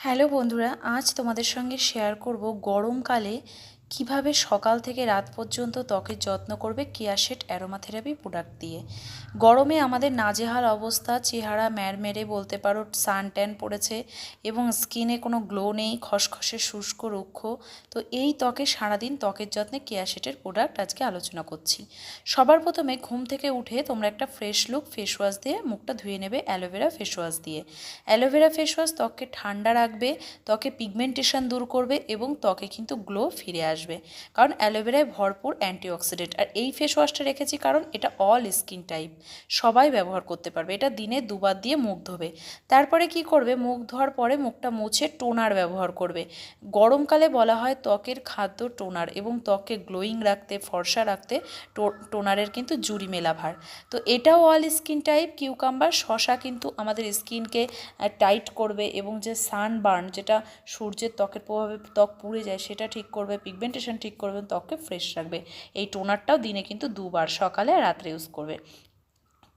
Hello বন্ধুরা আজ তোমাদের সঙ্গে শেয়ার করব গরমকালে কীভাবে সকাল থেকে রাত পর্যন্ত ত্বকের যত্ন করবে কেয়াশেট অ্যারোমাথেরাপি প্রোডাক্ট দিয়ে? গরমে আমাদের নাজেহাল অবস্থা, চেহারা ম্যারমেরে বলতে পারো, সান ট্যান পড়েছে এবং স্কিনে কোনো গ্লো নেই, খসখসে, শুষ্ক, রুক্ষ। তো এই ত্বকে সারাদিন ত্বকের যত্নে কেয়াশেটের প্রোডাক্ট আজকে আলোচনা করছি। সবার প্রথমে ঘুম থেকে উঠে তোমরা একটা ফ্রেশ লুক, ফেস ওয়াশ দিয়ে মুখটা ধুয়ে নেবে অ্যালোভেরা ফেস ওয়াশ দিয়ে। অ্যালোভেরা ফেস ওয়াশ ত্বককে ঠান্ডা রাখবে, ত্বকে পিগমেন্টেশন দূর করবে এবং ত্বকে কিন্তু গ্লো ফিরে আসবে। কারণ অ্যালোভেরায় ভরপুর অ্যান্টিঅক্সিডেন্ট। আর এই ফেস ওয়াশটা রেখেছি কারণ এটা অল স্কিন টাইপ সবাই ব্যবহার করতে পারবে। এটা দিনে দুবার দিয়ে মুখ ধোবে। তারপরে কি করবে? মুখ ধোয়ার পরে মুখটা মুছে টোনার ব্যবহার করবে। গরমকালে বলা হয় ত্বকের খাদ্য টোনার এবং ত্বককে গ্লোয়িং রাখতে, ফর্সা রাখতে টোনারের কিন্তু জুড়ি মেলা ভার। তো এটাও অল স্কিন টাইপ কিউকাম্বার শশা কিন্তু আমাদের স্কিনকে টাইট করবে এবং যে সানবার্ন যেটা সূর্যের ত্বকের প্রভাবে ত্বক পুড়ে যায়, সেটা ঠিক করবে পিগমেন্টেশন ঠিক করবে, ত্বককে ফ্রেশ রাখবে। এই টোনারটাও দিনে কিন্তু দুবার, সকালে আর রাত্রে ইউজ করবে।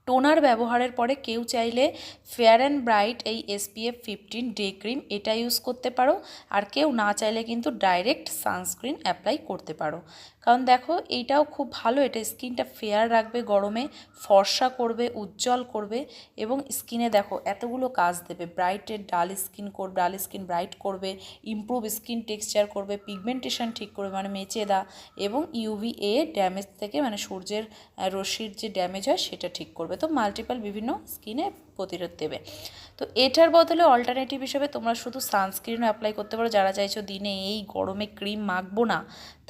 টোনার ব্যবহারের পরে কেউ চাইলে ফেয়ার অ্যান্ড ব্রাইট এই এসপিএফ ফিফটিন ডে ক্রিম এটা ইউজ করতে পারো। আর কেউ না চাইলে কিন্তু ডাইরেক্ট সানস্ক্রিন অ্যাপ্লাই করতে পারো। কারণ দেখো, এইটাও খুব ভালো, এটা স্কিনটা ফেয়ার রাখবে গরমে, ফর্সা করবে, উজ্জ্বল করবে এবং স্কিনে দেখো এতগুলো কাজ দেবে। ব্রাইটের ডাল স্কিন করবে ডাল স্কিন ব্রাইট করবে, ইমপ্রুভ স্কিন টেক্সচার করবে, পিগমেন্টেশন ঠিক করবে মানে মেচে দা এবং ইউভি এ ড্যামেজ থেকে মানে সূর্যের রশ্মির যে ড্যামেজ হয় সেটা ঠিক করবে। তো মাল্টিপাল বিভিন্ন স্কিনে প্রতিরোধ দেবে। তো এটার বদলে অল্টারনেটিভ হিসেবে তোমরা শুধু সানস্ক্রিনও অ্যাপ্লাই করতে পারো। যারা চাইছো দিনে এই গরমে ক্রিম মাখবো না,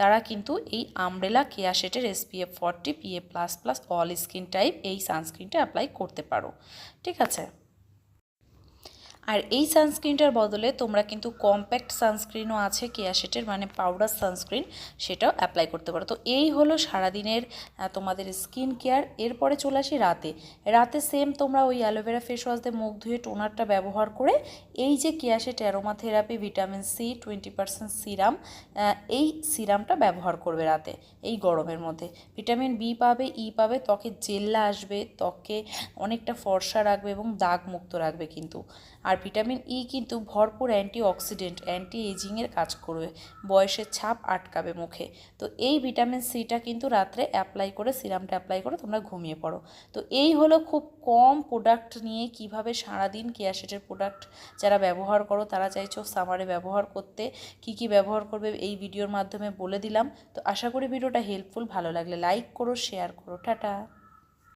তারা কিন্তু এই umbrella কেয়াশেটের SPF forty PA plus plus all skin type এই সানস্ক্রিনটা অ্যাপ্লাই করতে পারো। ঠিক আছে? আর এই সানস্ক্রিনটার বদলে তোমরা কিন্তু কম্প্যাক্ট সানস্ক্রিনও আছে কেয়াশেটের মানে পাউডার সানস্ক্রিন সেটাও অ্যাপ্লাই করতে পারো। তো এই হলো সারাদিনের তোমাদের স্কিন কেয়ার এরপরে চলে আসি রাতে। রাতে সেম তোমরা ওই অ্যালোভেরা ফেস ওয়াশ দিয়ে মুখ ধুয়ে টোনারটা ব্যবহার করে এই যে Keya Seth aromatherapy vitamin C twenty percent serum এই সিরামটা ব্যবহার করবে রাতে, এই গরমের মধ্যে। ভিটামিন বি পাবে ই পাবে, ত্বকে জেল্লা আসবে ত্বককে অনেকটা ফর্সা রাখবে এবং দাগ মুক্ত রাখবে কিন্তু। আর ভিটামিন ই কিন্তু ভরপুর অ্যান্টি অক্সিডেন্ট অ্যান্টি এজিংয়ের কাজ করবে। বয়সের ছাপ আটকাবে মুখে। তো এই ভিটামিন সিটা কিন্তু রাত্রে অ্যাপ্লাই করে, সিরামটা অ্যাপ্লাই করে তোমরা ঘুমিয়ে পড়ো। তো এই হলো খুব কম প্রোডাক্ট নিয়ে কীভাবে সারাদিন কেয়াশেটের প্রোডাক্ট যারা ব্যবহার করো, তারা চাইছো সামারে ব্যবহার করতে, কি কি ব্যবহার করবে এই ভিডিওর মাধ্যমে বলে দিলাম। তো আশা করি ভিডিওটা হেল্পফুল ভালো লাগলে লাইক করো শেয়ার করো, টাটা।